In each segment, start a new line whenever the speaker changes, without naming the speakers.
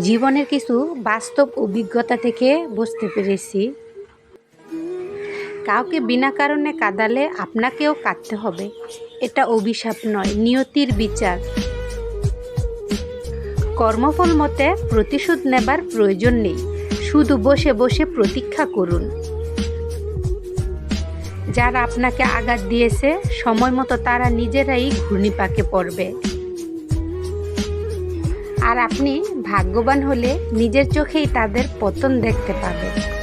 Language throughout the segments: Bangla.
জীবনের কিছু বাস্তব অভিজ্ঞতা থেকে বুঝতে পেরেছি। কাউকে বিনা কারণে কাঁদালে আপনাকেও কাঁদতে হবে। এটা অভিশাপ নয়, নিয়তির বিচার। কর্মফল মতে প্রতিশোধ নেবার প্রয়োজন নেই। শুধু বসে বসে প্রতীক্ষা করুন। যারা আপনাকে আঘাত দিয়েছে, সময় মতো তারা নিজেরাই ঘূর্ণিপাকে পড়বে। আর আপনি ভাগ্যবান হলে নিজের চোখেই তাদের পতন দেখতে পাবেন।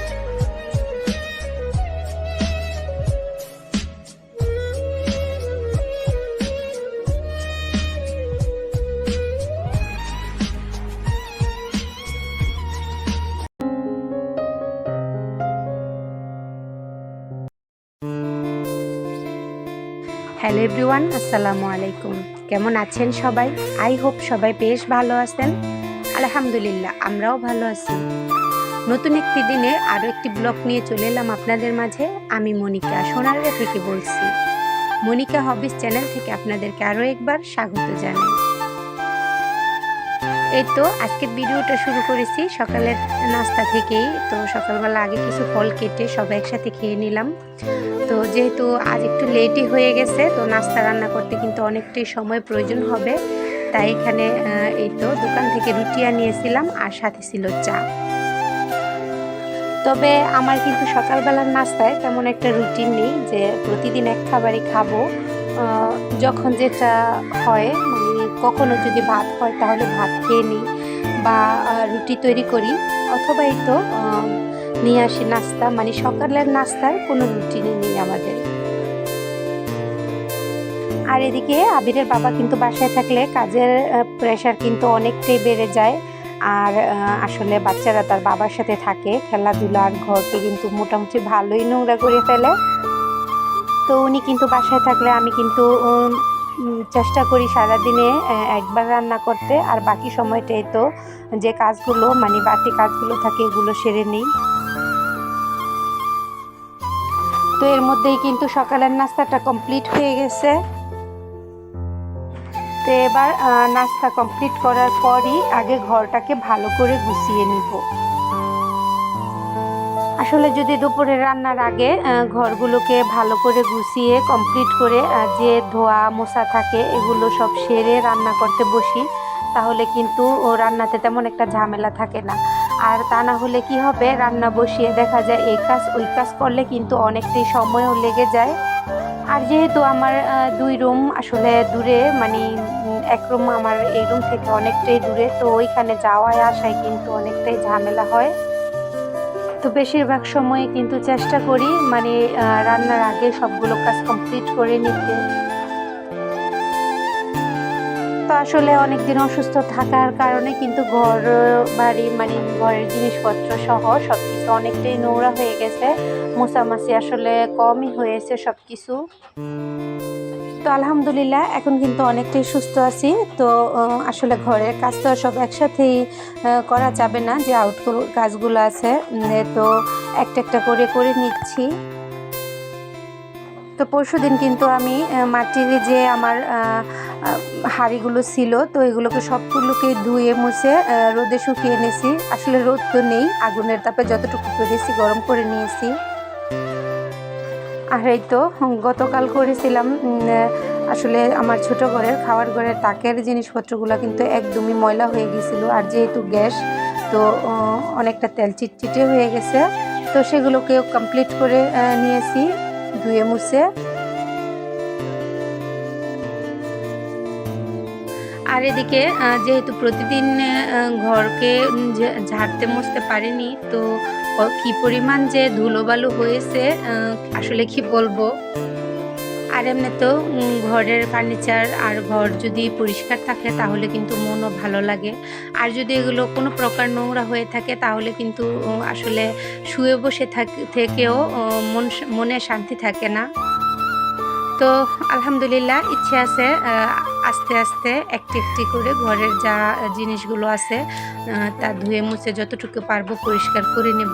হ্যালো এভরিওয়ান, আসসালামু আলাইকুম। কেমন আছেন সবাই? আই হোপ সবাই বেশ ভালো আছেন। আলহামদুলিল্লাহ, আমরাও ভালো আছি। নতুন একটি দিনে আরও একটি ব্লগ নিয়ে চলে এলাম আপনাদের মাঝে। আমি মনিকা সোনারগা থেকে বলছি। মনিকা হবিস চ্যানেল থেকে আপনাদেরকে আরও একবার স্বাগত জানাই। এই তো আজকের ভিডিওটা শুরু করেছি। সকালের নাস্তা থেকেই। তো সকালবেলা আগে কিছু ফল কেটে সবাই একসাথে খেয়ে নিলাম। তো যেহেতু আজ একটু লেটই হয়ে গেছে, তো নাস্তা রান্না করতে কিন্তু অনেকটাই সময় প্রয়োজন হবে। তাই এখানে এই তো দোকান থেকে রুটি আনিয়েছিলাম আর সাথে ছিল চা। তবে আমার কিন্তু সকালবেলার নাস্তায় তেমন একটা রুটিন নেই যে প্রতিদিন এক খাবারই খাব। যখন যেটা হয় কখনো যদি ভাত হয় তাহলে ভাত খেয়ে নিই বা রুটি তৈরি করি অথবা এই তো নিয়ে আসি নাস্তা। মানে সকালের নাস্তার কোনো রুটিনই নেই আমাদের। আর এদিকে আবিরের বাবা কিন্তু বাসায় থাকলে কাজের প্রেশার কিন্তু অনেকটাই বেড়ে যায়। আর আসলে বাচ্চারা তার বাবার সাথে থাকে, খেলাধুলা আর ঘরকে কিন্তু মোটামুটি ভালোই নোংরা করে ফেলে। তো উনি কিন্তু বাসায় থাকলে আমি কিন্তু চেষ্টা করি সারাদিনে একবার রান্না করতে। আর বাকি সময়টাই তো যে কাজগুলো মানে বাড়তি কাজগুলো থাকে, এগুলো সেরে নিই। তো এর মধ্যেই কিন্তু সকালের নাস্তাটা কমপ্লিট হয়ে গেছে। তো এবার নাস্তা কমপ্লিট করার পরই আগে ঘরটাকে ভালো করে গুছিয়ে নিব। আসলে যদি দুপুরে রান্নার আগে ঘরগুলোকে ভালো করে গুছিয়ে কমপ্লিট করে যে ধোয়া মোছা থাকে, এগুলো সব সেরে রান্না করতে বসি, তাহলে কিন্তু ও রান্নাতে তেমন একটা ঝামেলা থাকে না। আর তা না হলে কি হবে, রান্না বসিয়ে দেখা যায় এই কাজ, ওই কাজ করলে কিন্তু অনেকটাই সময়ও লেগে যায়। আর যেহেতু আমার দুই রুম আসলে দূরে মানে এক রুম আমার এই রুম থেকে অনেকটাই দূরে, তো ওইখানে যাওয়ায় আসায় কিন্তু অনেকটাই ঝামেলা হয়। তো বেশিরভাগ সময় কিন্তু চেষ্টা করি মানে রান্নার আগে সবগুলো কাজ কমপ্লিট করে নিতে। তো আসলে অনেকদিন অসুস্থ থাকার কারণে কিন্তু ঘর, বাড়ি মানে ঘরের জিনিসপত্র সহ সব কিছু অনেকটাই নোংরা হয়ে গেছে। মোছামাছি আসলে কমই হয়েছে সব কিছু তো আলহামদুলিল্লাহ, এখন কিন্তু অনেকটাই সুস্থ আছি। তো আসলে ঘরের কাজ তো সব একসাথেই করা যাবে না, যে আউট কাজগুলো আছে। তো একটা একটা করে করে নিচ্ছি। তো পরশু দিন কিন্তু আমি মাটির যে আমার হাঁড়িগুলো ছিল, তো এগুলোকে সবগুলোকে ধুয়ে, মুছে রোদে শুকিয়ে এনেছি। আসলে রোদ তো নেই, আগুনের তাপে যতটুকু পেরেছি, গরম করে নিয়েছি। আর এই তো গতকাল করেছিলাম আসলে আমার ছোট ঘরের খাওয়ার ঘরের তাকের জিনিসপত্রগুলো কিন্তু একদমই ময়লা হয়ে গেছিল। আর যেহেতু গ্যাস, তো অনেকটা তেল চিটচিটে হয়ে গেছে। তো সেগুলোকেও কমপ্লিট করে নিয়েছি ধুয়ে মুছে। আর এদিকে যেহেতু প্রতিদিন ঘরকে ঝাড়তে মুছতে পারিনি, তো ক- পরিমাণ যে ধুলোবালু হয়েছে আসলে কি বলব? আর এমনি তো ঘরের ফার্নিচার আর ঘর যদি পরিষ্কার থাকে, তাহলে কিন্তু মনও ভালো লাগে। আর যদি এগুলো কোনো প্রকার নোংরা হয়ে থাকে, তাহলে কিন্তু আসলে শুয়ে বসে থাক- থেকেও মন মনে শান্তি থাকে না। তো আলহামদুলিল্লাহ ইচ্ছে আছে আস্তে আস্তে একটি একটি করে ঘরের যা জিনিসগুলো আছে তা ধুয়ে মুছে যতটুকু পারব পরিষ্কার করে নেব।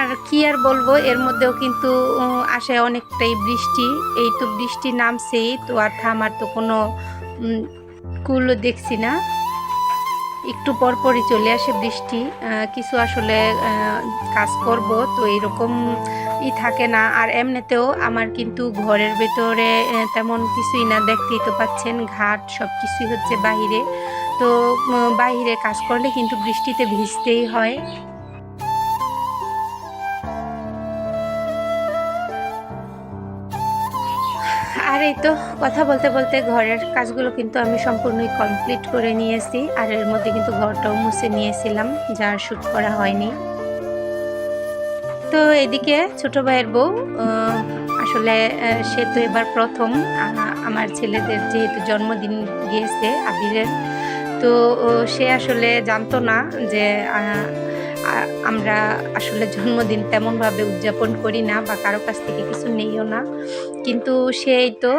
আর কি আর বলব, এর মধ্যেও কিন্তু আসে অনেকটাই বৃষ্টি। এই তো বৃষ্টি নামছেই, তো আর থামার তো কোনো কুলও দেখছি না। একটু পর পরই চলে আসে বৃষ্টি কিছু আসলে কাজ করব, তো এরকম ই থাকে না। আর এমনিতেও আমার কিন্তু ঘরের ভেতরে তেমন কিছুই না। দেখতেই তো পাচ্ছেন, ঘাট সব কিছুই হচ্ছে বাইরে তো বাইরে কাজ করলে কিন্তু বৃষ্টিতে ভিজতেই হয়। আর এই তো কথা বলতে বলতে ঘরের কাজগুলো কিন্তু আমি সম্পূর্ণই কমপ্লিট করে নিয়েছি। আর এর মধ্যে কিন্তু ঘরটাও মুছে নিয়েছিলাম, যার শ্যুট করা হয়নি। তো এদিকে ছোট ভাইয়ের বউ আসলে সে তো এবার প্রথম আমার ছেলেদের যেহেতু জন্মদিন গিয়েছে আবিরের, তো সে আসলে জানতো না যে আমরা আসলে জন্মদিন তেমনভাবে উদযাপন করি না বা কারও কাছ থেকে কিছু নেইও না। কিন্তু সেই তো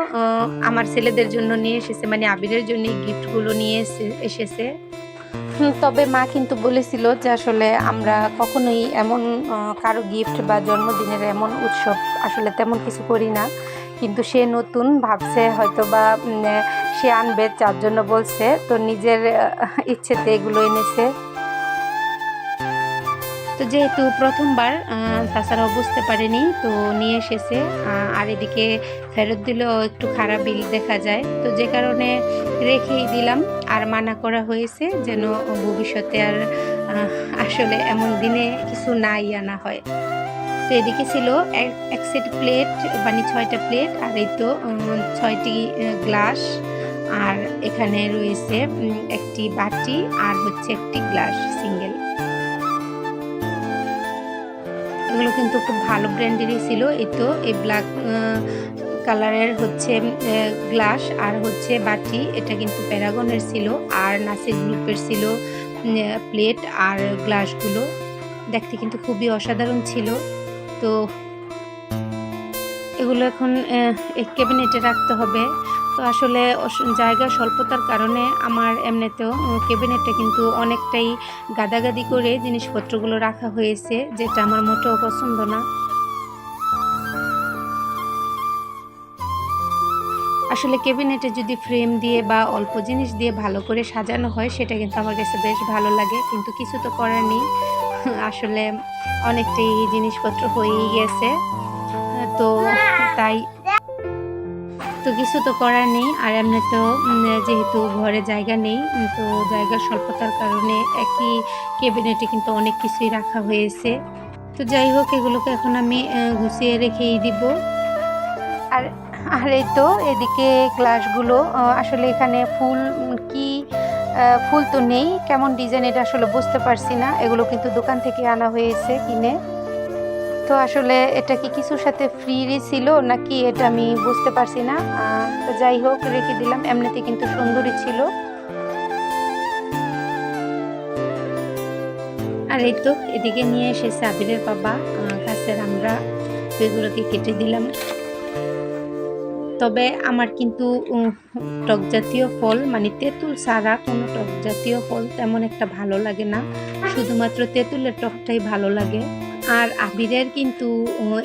আমার ছেলেদের জন্য নিয়ে এসেছে মানে আবিরের জন্য গিফটগুলো নিয়ে এসে- এসেছে। তবে মা কিন্তু বলেছিল যে আসলে আমরা কখনোই এমন কারও গিফট বা জন্মদিনের এমন উৎসব আসলে তেমন কিছু করি না। কিন্তু সে নতুন ভাবছে হয়তো বা সে আনবে, যার জন্য বলছে। তো নিজের ইচ্ছেতে এগুলো এনেছে। তো যেহেতু প্রথমবার তাছাড়াও বুঝতে পারেনি, তো নিয়ে এসেছে। আর এদিকে ফেরত দিলেও একটু খারাপ বিল দেখা যায়। তো যে কারণে রেখেই দিলাম। আর মানা করা হয়েছে যেন ভবিষ্যতে আর আসলে এমন দিনে কিছু নাই আনা হয়। তো এদিকে ছিল এক সেট প্লেট মানে ছয়টা প্লেট, আর এই তো ছয়টি গ্লাস। আর এখানে রয়েছে একটি বাটি, আর হচ্ছে একটি গ্লাস, সিঙ্গেল। এগুলো কিন্তু খুব ভালো ব্র্যান্ডেরই ছিল। এই তো, এই ব্ল্যাক কালারের হচ্ছে গ্লাস আর হচ্ছে বাটি, এটা কিন্তু প্যারাগনের ছিল। আর নাসির গ্রুপের ছিল প্লেট আর গ্লাসগুলো দেখতে কিন্তু খুবই অসাধারণ ছিল। তো, এগুলো এখন এক ক্যাবিনেটে রাখতে হবে। তো আসলে জায়গা স্বল্পতার কারণে আমার এমনিতেও ক্যাবিনেটটা কিন্তু অনেকটাই গাদাগাদি করে জিনিসপত্রগুলো রাখা হয়েছে, যেটা আমার মোটেও পছন্দ না। আসলে ক্যাবিনেটে যদি ফ্রেম দিয়ে বা অল্প জিনিস দিয়ে ভালো করে সাজানো হয়, সেটা কিন্তু আমার কাছে বেশ ভালো লাগে, কিন্তু কিছু তো করার নেই। আসলে অনেকটাই জিনিসপত্র হয়েই গেছে। তো তাই তো কিছু তো করার নেই, আর এমনিতেও তো যেহেতু ঘরে জায়গা নেই তো জায়গার স্বল্পতার কারণে একই ক্যাবিনেটে কিন্তু অনেক কিছুই রাখা হয়েছে। তো যাই হোক, এগুলোকে এখন আমি গুছিয়ে রেখেই দিব। আর আর এই তো, এদিকে গ্লাসগুলো আসলে এখানে ফুল কি ফুল তো নেই, কেমন ডিজাইন এটা আসলে বুঝতে পারছি না। এগুলো কিন্তু দোকান থেকে আনা হয়েছে কিনে। তো আসলে এটা কি কিছুর সাথে ফ্রিরই ছিল নাকি এটা আমি বুঝতে পারছি না? তো যাই হোক, রেখে দিলাম। এমনিতে কিন্তু সুন্দরই ছিল। আর এই তো, এদিকে নিয়ে এসেছে আবিরের বাবা গাছের আমরা এগুলোকে কেটে দিলাম। তবে আমার কিন্তু টক জাতীয় ফল মানে তেঁতুল ছাড়া কোনো টক জাতীয় ফল তেমন একটা ভালো লাগে না। শুধুমাত্র তেঁতুলের টকটাই ভালো লাগে। আর আবিরের কিন্তু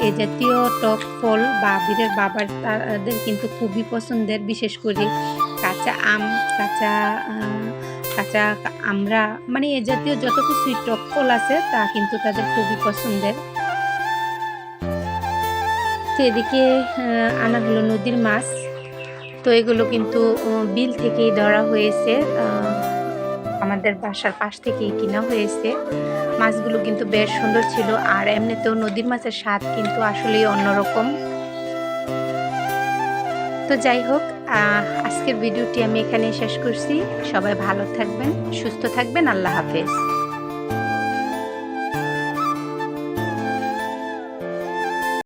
এ জাতীয় টক ফল বা আবিরের বাবার তাদের কিন্তু খুবই পছন্দের বিশেষ করে কাঁচা আম কাঁচা কাঁচা আমরা মানে এ জাতীয় যত কিছুই টক ফল আছে তা কিন্তু তাদের খুবই পছন্দের। তো এদিকে আনা হলো নদীর মাছ। তো এগুলো কিন্তু বিল থেকেই ধরা হয়েছে। আমাদের বাসার পাশ থেকেই কিনা হয়েছে। মাছগুলো কিন্তু বেশ সুন্দর ছিল, আর এমনিতেও নদীর মাছের স্বাদ কিন্তু আসলেই অন্যরকম। তো যাই হোক আজকের ভিডিওটি আমি এখানে শেষ করছি। সবাই ভালো থাকবেন, সুস্থ থাকবেন, আল্লাহ হাফেজ।